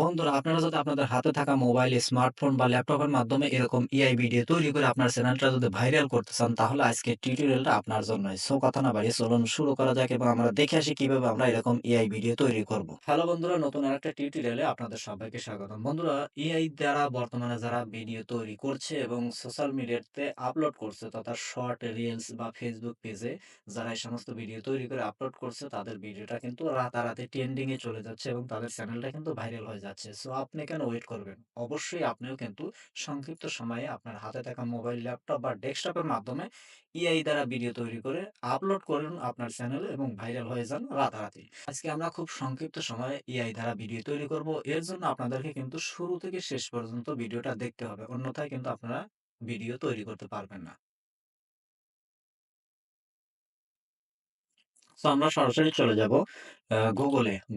বন্ধুরা আপনারা যদি আপনাদের হাতে থাকা মোবাইল, স্মার্টফোন বা ল্যাপটপের মাধ্যমে এরকম এআই ভিডিও তৈরি করে আপনার চ্যানেলটা যদি ভাইরাল করতে চান তাহলে আজকের টিউটোরিয়ালটা আপনার জন্যই। সো কথা না বাড়িয়ে চলুন শুরু করা যাক এবং আমরা দেখে আসি কীভাবে আমরা এরকম এআই ভিডিও তৈরি করব। হ্যালো বন্ধুরা নতুন আরেকটা টিউটোরিয়ালে আপনাদের সবাইকে স্বাগতম। বন্ধুরা এআই দ্বারা বর্তমানে যারা ভিডিও তৈরি করছে এবং সোশ্যাল মিডিয়াতে আপলোড করছে তথা শর্ট, রিলস বা ফেসবুক পেজে যারা এই সমস্ত ভিডিও তৈরি করে আপলোড করছে তাদের ভিডিওটা কিন্তু রাতারাতি ট্রেন্ডিং এ চলে যাচ্ছে এবং তাদের চ্যানেলটা কিন্তু ভাইরাল হয়ে যাচ্ছে। সো আপনি কেন ওয়েট করবেন? অবশ্যই আপনিও কিন্তু সংক্ষিপ্ত সময়ে আপনার হাতে থাকা মোবাইল, ল্যাপটপ বা ডেস্কটপের মাধ্যমে এআই দ্বারা ভিডিও তৈরি করে আপলোড করুন আপনার চ্যানেলে এবং ভাইরাল হয়ে যান রাতারাতি। আজকে আমরা খুব সংক্ষিপ্ত সময়ে এআই দ্বারা ভিডিও তৈরি করব। এর জন্য আপনাদেরকে কিন্তু শুরু থেকে শেষ পর্যন্ত ভিডিওটা দেখতে হবে। অন্যথায় কিন্তু আপনারা ভিডিও তৈরি করতে পারবেন না। সো আমরা সরাসরি চলে যাব।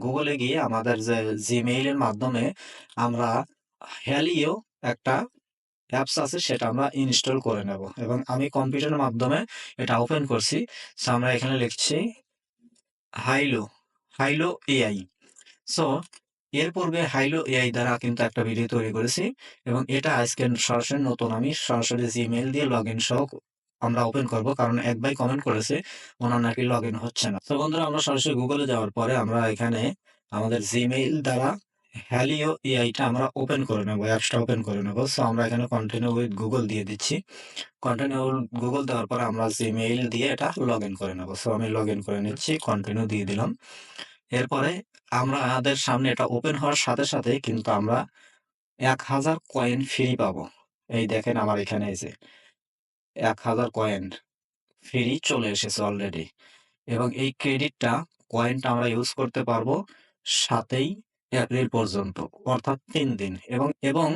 Google এ গিয়ে আমাদের যে এর মাধ্যমে আমরা Helio একটা অ্যাপস আছে, সেটা আমরা ইনস্টল করে নেব এবং আমি কম্পিউটারের মাধ্যমে এটা ওপেন করছি। সো আমরা এখানে লিখছি হাইলো হাইলো এআই সো এর পূর্বে হাইলো এআই দ্বারা কিন্তু একটা ভিডিও তৈরি করেছি এবং এটা আজকে সরাসরি নতুন আমি সরাসরি Gmail দিয়ে লগ ইন সহ আমরা ওপেন করব। কারণ এক ভাই কমেন্ট করেছে ওনার নাকি লগইন হচ্ছে না। তো বন্ধুরা আমরা সরাসরি এ যাওয়ার পরে আমরা এখানে আমাদের Gmail দ্বারা Helio AI টা আমরা ওপেন করে নেব। অ্যাপসটা ওপেন করে নেব। সো আমরা এখানে কন্টিনিউ উইথ Google দিয়ে দিচ্ছি। কন্টিনিউ Google দেওয়ার পরে আমরা Gmail দিয়ে এটা লগইন করে নেব সো আমি লগইন করে নিচ্ছি। কন্টিনিউ দিয়ে দিলাম। এরপরে আমরা আমাদের সামনে এটা ওপেন হওয়ার সাথে, সাথে কিন্তু আমরা ১০০০ কয়েন ফ্রি পাবো। এই দেখেন আমার এখানে যে ১০০০ কয়েন ফ্রি চলে এসেছে অলরেডি এবং এই ক্রেডিটটা কয়েনটা আমরা ইউজ করতে পারব ৭ই এপ্রিল পর্যন্ত অর্থাৎ তিন দিন এবং, এবং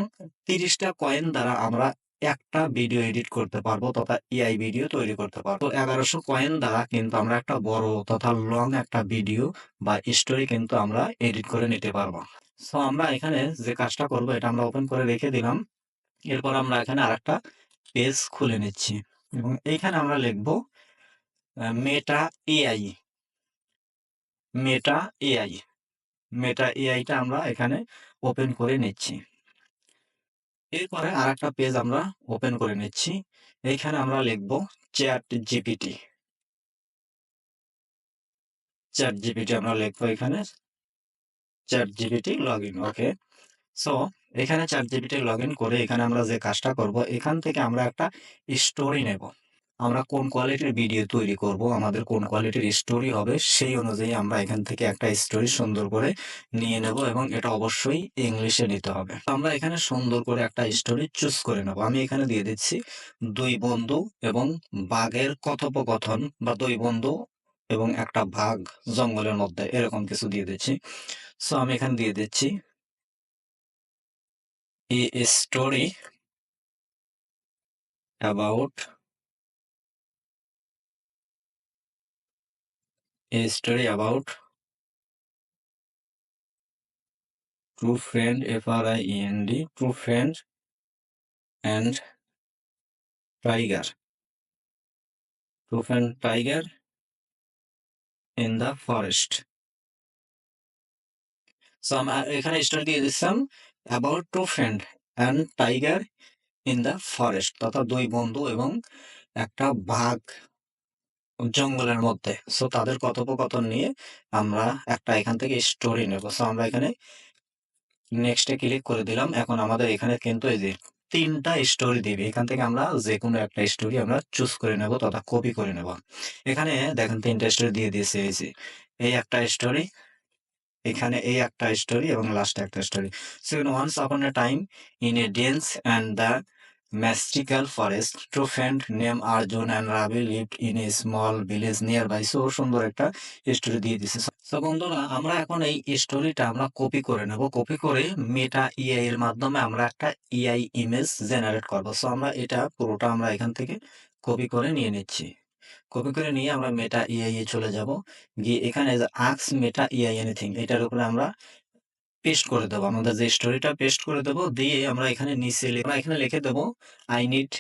৩০ টা কয়েন দ্বারা আমরা একটা ভিডিও এডিট করতে পারব তথা এআই ভিডিও তৈরি করতে পারব। এগারোশো কয়েন দ্বারা কিন্তু আমরা একটা বড় তথা লং একটা ভিডিও বা স্টোরি কিন্তু আমরা এডিট করে নিতে পারব। সো আমরা এখানে যে কাজটা করব এটা আমরা ওপেন করে রেখে দিলাম। এরপর আমরা এখানে আরেকটা পেজ খুলে নিচ্ছি এবং এইখানে আমরা লিখব মেটা এআই। Meta AI. মেটা এআইটা আমরা এখানে ওপেন করে নিচ্ছি। এরপরে আরেকটা পেজ আমরা ওপেন করে নিচ্ছি। এইখানে আমরা লিখব চ্যাট জিপিটি চ্যাট ChatGPT আমরা লিখব এখানে। Chat GPT log in okay. So এখানে ChatGPT লগইন করে এখানে আমরা যে কাজটা করব এখান থেকে আমরা একটা স্টোরি নেব। আমরা কোন কোয়ালিটির ভিডিও তৈরি করব, আমাদের কোন কোয়ালিটির স্টোরি হবে সেই অনুযায়ী আমরা এখান থেকে একটা স্টোরি সুন্দর করে নিয়ে নেব এবং এটা অবশ্যই ইংলিশে নিতে হবে। আমরা এখানে সুন্দর করে একটা স্টোরি চুজ করে নেব। আমি এখানে দিয়ে দিচ্ছি দুই বন্ধু এবং বাঘের কথোপকথন বা দুই বন্ধু এবং একটা বাঘ জঙ্গলের মধ্যে এরকম কিছু দিয়ে দিচ্ছি। সো আমি এখানে দিয়ে দিচ্ছি a story about a story about true friend F-R-I-E-N-D true friend and tiger true friend tiger in the forest so আমরা এখানে স্টোরি দিয়ে দিচ্ছিলাম about two friend and tiger in the forest তথা দুই বন্ধু এবং একটা বাঘ জঙ্গলের মধ্যে। সো তাদের কথোপকথন নিয়ে আমরা একটা এখান থেকে স্টোরি নেব। সো আমরা এখানে নেক্সটে ক্লিক করে দিলাম। এখন আমাদের এখানে কিন্তু এই যে তিনটা স্টোরি দিবে। এখান থেকে আমরা যে কোনো একটা স্টোরি আমরা চুজ করে নেব তথা কপি করে নেব। এখানে দেখেন তিনটা স্টোরি দিয়ে দিয়েছে। এই একটা স্টোরি এখানে এই একটা স্টোরি এবং লাস্টে একটা story second once upon a time in a dense and the mystical forest two friend name Arjun and Rabi lived in a small village near by so সুন্দর একটা স্টোরি দিয়ে দিছে। সো বন্ধুরা, আমরা এখন এই স্টোরিটা আমরা কপি করে নেব। কপি করে মেটা ইআই এর মাধ্যমে আমরা একটা ইআই ইমেজ জেনারেট করব। সো আমরা এটা পুরোটা আমরা এখান থেকে কপি করে নিয়ে নিচ্ছি। কপি করে নিয়ে আমরা মেটা ইআই এ চলে যাব। গিয়ে এখানে আক্স মেটা ইআই এনিথিং এটার উপরে আমরা পেস্ট করে দেবো। আমাদের যে স্টোরিটা পেস্ট করে দেবো, দিয়ে আমরা এখানে নিচে আমরা এখানে লিখে দেবো I need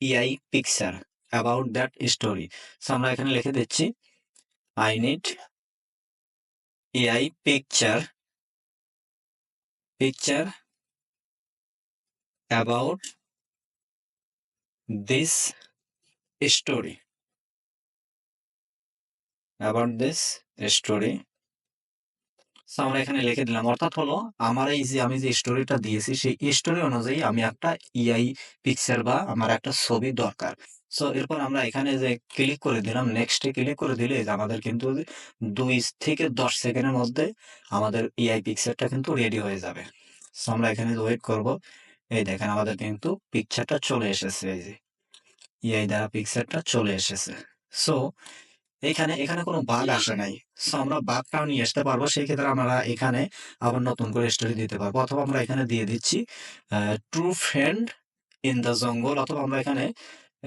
AI picture about that story so আমরা এখানে লিখে দিচ্ছি I need AI picture picture about this story. About this story. So আমরা এখানে লিখে দিলাম, অর্থাৎ হলো, আমার এই যে আমি যে স্টোরিটা দিয়েছি, সেই স্টোরি অনুযায়ী আমি একটা ইআই পিকচার বা আমার একটা ছবি দরকার। সো এরপর আমরা এখানে যে ক্লিক করে দিলাম নেক্সটে ক্লিক করে দিলে আমাদের কিন্তু দুই থেকে দশ সেকেন্ডের মধ্যে আমাদের ইআই পিকচারটা কিন্তু রেডি হয়ে যাবে। সো আমরা এখানে ওয়েট করব, এই দেখেন আমাদের কিন্তু পিকচারটা চলে এসেছে, এই যে ইআই দ্বারা পিকচারটা চলে এসেছে। সো এখানে এখানে কোনো বাগ আসে নাই। সো আমরা বাগটাও নিয়ে আসতে পারব। সেই ক্ষেত্রে আমরা এখানে আবার নতুন করে স্টোরি দিতে পারব। অথবা আমরা এখানে দিয়ে দিচ্ছি true friend in the jungle অথবা আমরা এখানে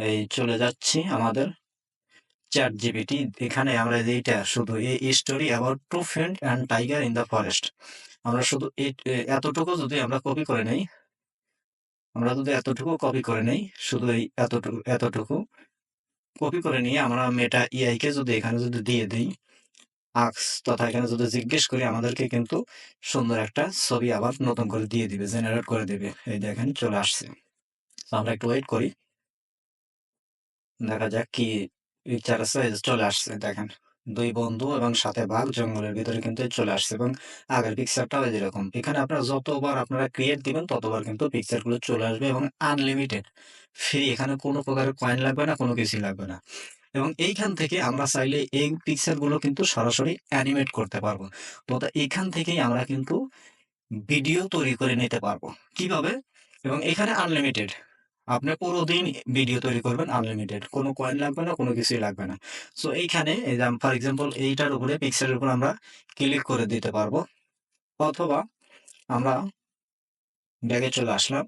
এই চলে যাচ্ছি আমাদের চ্যাট জিবিটি এখানে আমরা এইটা শুধু এই story about true friend and tiger in the forest আমরা শুধু এই এতটুকু যদি আমরা কপি করে নেই আমরা যদি এতটুকু কপি করে নেই শুধু এই এতটুকু এতটুকু কপি করে নিয়ে আমরা মেটা ইআই কে যদি এখানে যদি দিয়ে দিই, আক্স তথা এখানে যদি জিজ্ঞেস করি, আমাদেরকে কিন্তু সুন্দর একটা ছবি আবার নতুন করে দিয়ে দিবে জেনারেট করে দিবে। এই দেখেন চলে আসছে। আমরা একটু ওয়েট করি। দেখা যাক কি পিকচার আছে চলে আসছে, দেখেন। দুই বন্ধু এবং সাথে বাঘ জঙ্গলের ভিতরে কিন্তু চলে আসছে এবং আগের পিকচারটাও যেরকম এখানে আপনারা যতবার আপনারা ক্রিয়েট দিবেন, ততবার কিন্তু পিকচারগুলো চলে আসবে এবং আনলিমিটেড ফ্রি এখানে কোনো প্রকারের কয়েন লাগবে না, কোনো কিছুই লাগবে না। এবং এইখান থেকে আমরা চাইলে এই পিকচারগুলো কিন্তু সরাসরি অ্যানিমেট করতে পারব। তো এখান থেকেই আমরা কিন্তু ভিডিও তৈরি করে নিতে পারব। কীভাবে? এবং এখানে আনলিমিটেড আপনি পুরো দিন ভিডিও তৈরি করবেন আনলিমিটেড কোনো কয়েন লাগবে না, কোনো কিছুই লাগবে না। সো এইখানে ফর এক্সাম্পল এইটার উপরে পিক্সেলের উপর আমরা ক্লিক করে দিতে পারব। অথবা আমরা ব্যাগে চলে আসলাম।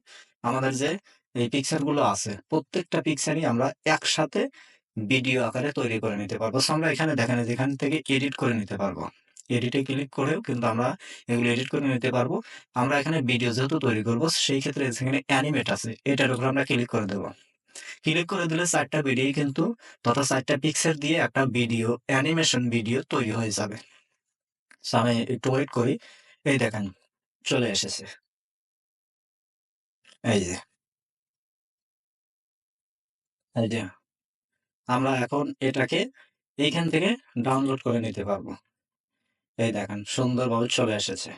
আমাদের যে, এই পিকচারগুলো আছে, প্রত্যেকটা পিকচারই আমরা একসাথে ভিডিও আকারে তৈরি করে নিতে পারব। সো আমরা এখানে দেখেন যেখান থেকে এডিট করে নিতে পারব। এডিটে ক্লিক করেও কিন্তু আমরা এগুলো এডিট করে নিতে পারব। আমরা এখানে ভিডিও যেহেতু তৈরি করব, সেই ক্ষেত্রে এখানে অ্যানিমেট আছে। এটার উপর আমরা ক্লিক করে দেবো। ক্লিক করে দিলে চারটা ভিডিও কিন্তু তথা চারটা পিকচার দিয়ে একটা ভিডিও অ্যানিমেশন ভিডিও তৈরি হয়ে যাবে। আমি একটু ওয়েট করি। এই দেখেন, চলে এসেছে। এই যে। এই যে। আমরা এখন এটাকে এইখান থেকে ডাউনলোড করে নিতে পারব। এই দেখেন, সুন্দরভাবে চলে এসেছে।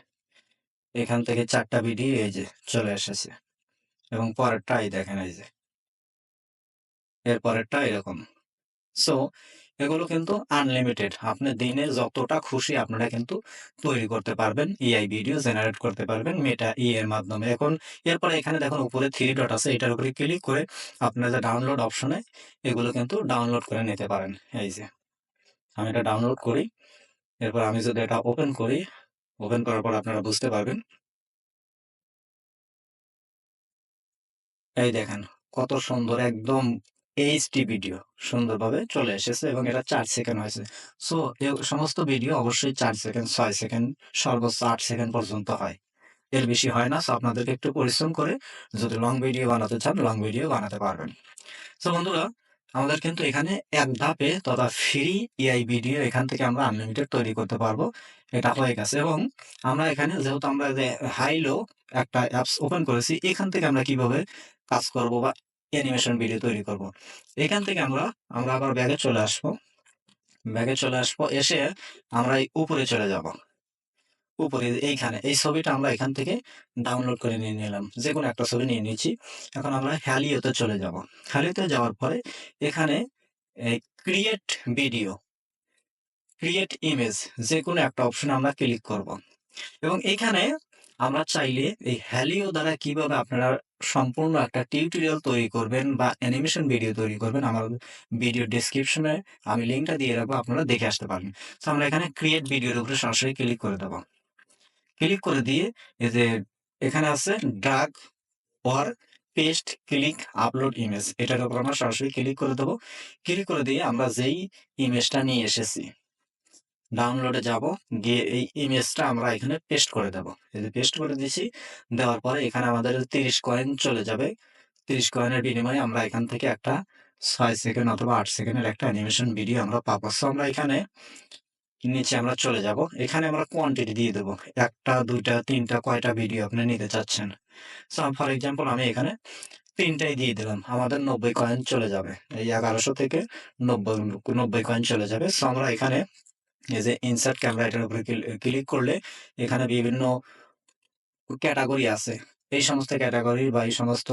এখান থেকে চারটা ভিডিও এই যে চলে এসেছে। এবং পরেরটা এই দেখেন এই যে। এর পরেরটা এরকম। সো এগুলো কিন্তু আনলিমিটেড আপনি দিনে যতটা খুশি আপনারা কিন্তু তৈরি করতে পারবেন ইআই ভিডিও জেনারেট করতে পারবেন মেটা ই এর মাধ্যমে। এখন এরপরে এখানে দেখুন উপরে থ্রি ডট আছে, এটার উপরে ক্লিক করে আপনার যে ডাউনলোড অপশনে এগুলো কিন্তু ডাউনলোড করে নিতে পারেন। এই যে, আমি এটা ডাউনলোড করি। এরপর আমি যদি এটা ওপেন করি ওপেন করার পর আপনারা বুঝতে পারবেন। এই দেখেন, কত সুন্দর একদম এইচডি ভিডিও সুন্দরভাবে চলে এসেছে এবং এটা চার সেকেন্ড হয়েছে। সো সমস্ত ভিডিও অবশ্যই চার সেকেন্ড ছয় সেকেন্ড সর্বোচ্চ আট সেকেন্ড পর্যন্ত হয়। এর বেশি হয় না সো আপনাদেরকে একটু পরিশ্রম করে যদি লং ভিডিও বানাতে চান লং ভিডিও বানাতে পারবেন। তো বন্ধুরা আমাদের কিন্তু এখানে এক ধাপে তথা ফ্রি এআই ভিডিও এখান থেকে আমরা আনলিমিটেড তৈরি করতে পারব। এটা হয়ে গেছে এবং আমরা এখানে যেহেতু আমরা যে হাইলো একটা অ্যাপস ওপেন করেছি, এখান থেকে আমরা কীভাবে কাজ করব বা অ্যানিমেশন ভিডিও তৈরি করব? এখান থেকে আমরা আমরা আবার ব্যাগে চলে আসব। ব্যাগে চলে আসব, এসে আমরা এই উপরে চলে যাব। উপরে এইখানে, এই ছবিটা আমরা এখান থেকে ডাউনলোড করে নিয়ে নিলাম। যে কোনো একটা ছবি নিয়ে নিয়েছি এখন আমরা হ্যালিওতে চলে যাব। হ্যালিওতে যাওয়ার পরে এখানে ক্রিয়েট ভিডিও ক্রিয়েট ইমেজ যে কোনো একটা অপশন আমরা ক্লিক করব। এবং এখানে আমরা চাইলে এই হ্যালিও দ্বারা কীভাবে আপনারা সম্পূর্ণ একটা টিউটোরিয়াল তৈরি করবেন বা অ্যানিমেশন ভিডিও তৈরি করবেন, আমার ভিডিও ডিসক্রিপশনে আমি লিঙ্কটা দিয়ে রাখব, আপনারা দেখে আসতে পারেন তো আমরা এখানে ক্রিয়েট ভিডিওর উপরে সরাসরি ক্লিক করে দেবো। ক্লিক করে দিয়ে এই যে এখানে আছে drag or paste click upload image এটার উপর আমরা সরাসরি ক্লিক করে দেবো। ক্লিক করে দিয়ে আমরা যেই ইমেজটা নিয়ে এসেছি ডাউনলোডে যাব, গিয়ে এই ইমেজটা আমরা এখানে পেস্ট করে দেবো। এই যে পেস্ট করে দিয়েছি, দেওয়ার পরে এখানে আমাদের তিরিশ কয়েন চলে যাবে। তিরিশ কয়েনের বিনিময়ে আমরা এখান থেকে একটা ছয় সেকেন্ড অথবা আট সেকেন্ডের একটা অ্যানিমেশন ভিডিও আমরা পাবো। সো আমরা এখানে নিচে আমরা চলে যাব। এখানে আমরা কোয়ান্টিটি দিয়ে দেব। ১ টা, ২ টা, ৩ টা কয়টা ভিডিও আপনি নিতে চাচ্ছেন। সো ফর এক্সাম্পল আমি এখানে তিনটাই দিয়ে দিলাম। আমাদের ৯০ কয়েন চলে যাবে। এই এগারোশো থেকে ৯০ ৯০ কয়েন চলে যাবে। সো আমরা এখানে এই যে ইনসার্ট ক্যামেরা এটার উপরে ক্লি ক্লিক করলে এখানে বিভিন্ন ক্যাটাগরি আছে। এই সমস্ত ক্যাটেগরি বা এই সমস্ত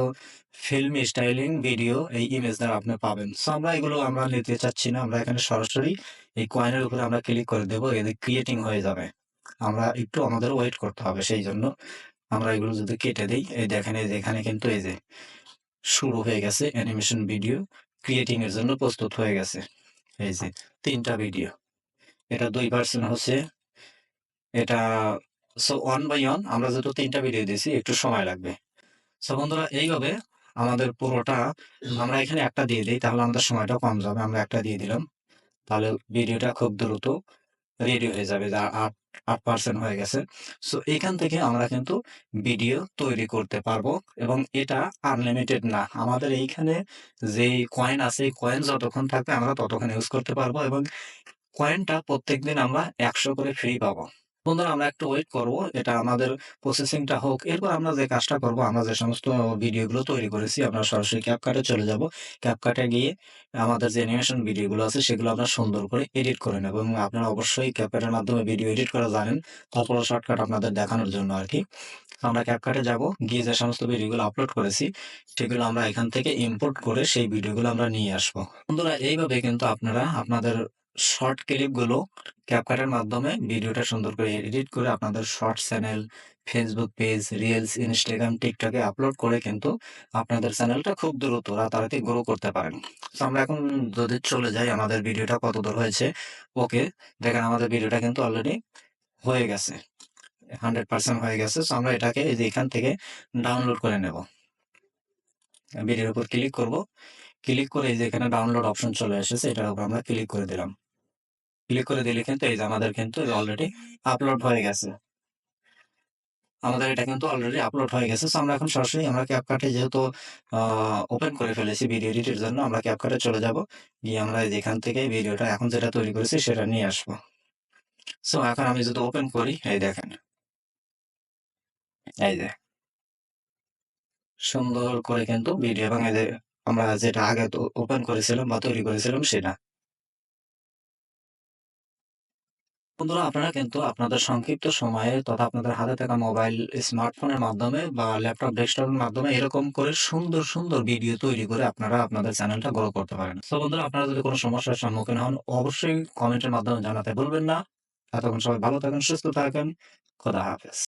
ফিল্ম স্টাইলিং ভিডিও এই ইমেজ দ্বারা আপনি পাবেন। সো আমরা এগুলো আমরা নিতে চাচ্ছি না। আমরা এখানে সরাসরি এই কয়েনের উপরে আমরা ক্লিক করে দেব। এতে ক্রিয়েটিং হয়ে যাবে। আমরা একটু আমাদের ওয়েট করতে হবে, সেই জন্য আমরা এগুলো যদি কেটে দিই, এই দেখেন, এই এখানে কিন্তু এই যে শুরু হয়ে গেছে অ্যানিমেশন ভিডিও ক্রিয়েটিং এর জন্য প্রস্তুত হয়ে গেছে। এই যে তিনটা ভিডিও। এটা ২% হচ্ছে। এটা সো ওয়ান বাই ওয়ান আমরা যেহেতু ৩ টা ভিডিও দিয়েছি, একটু সময় লাগবে। সো বন্ধুরা, এইভাবে আমাদের পুরোটা, আমরা এখানে একটা দিয়ে দিই, তাহলে আমাদের সময়টা কম যাবে। আমরা একটা দিয়ে দিলাম। তাহলে ভিডিওটা খুব দ্রুত রেডি হয়ে যাবে। যা ৮ ৮% হয়ে গেছে। সো এখান থেকে আমরা কিন্তু ভিডিও তৈরি করতে পারব, এবং এটা আনলিমিটেড না। আমাদের এইখানে যেই কয়েন আছে, এই কয়েন যতক্ষণ থাকবে, আমরা ততক্ষণ ইউজ করতে পারব, এবং কয়েনটা প্রত্যেকদিন আমরা ১০০ করে ফ্রি পাবো। বন্ধুরা, আমরা একটু ওয়েট করব। এটা আমাদের প্রসেসিংটা হোক। এরপর আমরা যে কাজটা করব, আমরা যে সমস্ত ভিডিওগুলো তৈরি করেছি, আমরা সরাসরি এ চলে যাব। এ গিয়ে আমাদের যে অ্যানিমেশন ভিডিওগুলো আছে, সেগুলো আমরা সুন্দর করে এডিট করে নেব এবং আপনারা অবশ্যই এর মাধ্যমে ভিডিও এডিট করা জানেন। তারপরে শর্টকাট আপনাদের দেখানোর জন্য আর কি আমরা এ যাব। গিয়ে যে সমস্ত ভিডিওগুলো আপলোড করেছি, সেগুলো আমরা এখান থেকে ইম্পোর্ট করে সেই ভিডিওগুলো আমরা নিয়ে আসব। বন্ধুরা, এইভাবে কিন্তু আপনারা আপনাদের শর্ট ক্লিপগুলো এর মাধ্যমে ভিডিওটা সুন্দর করে এডিট করে আপনাদের short channel, Facebook page, reels, Instagram এ আপলোড করে কিন্তু আপনাদের চ্যানেলটা খুব দ্রুত রাতারাতি গ্রো করতে পারেন। তো আমরা এখন যদি চলে যাই আমাদের ভিডিওটা কত দূর হয়েছে। ওকে দেখেন আমাদের ভিডিওটা কিন্তু অলরেডি হয়ে গেছে। 100% হয়ে গেছে। তো আমরা এটাকে এই যে এখান থেকে ডাউনলোড করে নেব। ভিডিওর উপর ক্লিক করব। ক্লিক করে এই যে এখানে ডাউনলোড অপশন চলে এসেছে এটার উপর আমরা ক্লিক করে দিলাম। ক্লিক করে দিলে কিন্তু এই যে আমাদের কিন্তু অলরেডি আপলোড হয়ে গেছে। আমাদের এটা কিন্তু অলরেডি আপলোড হয়ে গেছে। সো আমরা এখন সরাসরি আমরা এ যেহেতু ওপেন করে ফেলেছি ভিডিও এডিটের জন্য, আমরা এ চলে যাব। গিয়ে আমরা যেখান থেকে ভিডিওটা এখন যেটা তৈরি করেছি সেটা নিয়ে আসব। সো এখন আমি যদি ওপেন করি, এই দেখেন। এই যে। সুন্দর করে কিন্তু ভিডিও এবং এই যে আমরা যেটা আগে ওপেন করেছিলাম বা তৈরি করেছিলাম সেটা। বন্ধুরা আপনারা কিন্তু আপনাদের সংক্ষিপ্ত সময়ে তথা আপনাদের হাতে থাকা মোবাইল, স্মার্টফোনের মাধ্যমে বা ল্যাপটপ, ডেস্কটপের মাধ্যমে এরকম করে সুন্দর, সুন্দর ভিডিও তৈরি করে আপনারা আপনাদের চ্যানেলটা গ্রো করতে পারেন। তো বন্ধুরা আপনারা যদি কোনো সমস্যার সম্মুখীন হন অবশ্যই কমেন্টের মাধ্যমে জানাতে বলবেন না। এতক্ষণ সবাই ভালো থাকেন, সুস্থ থাকেন। খোদা হাফেজ।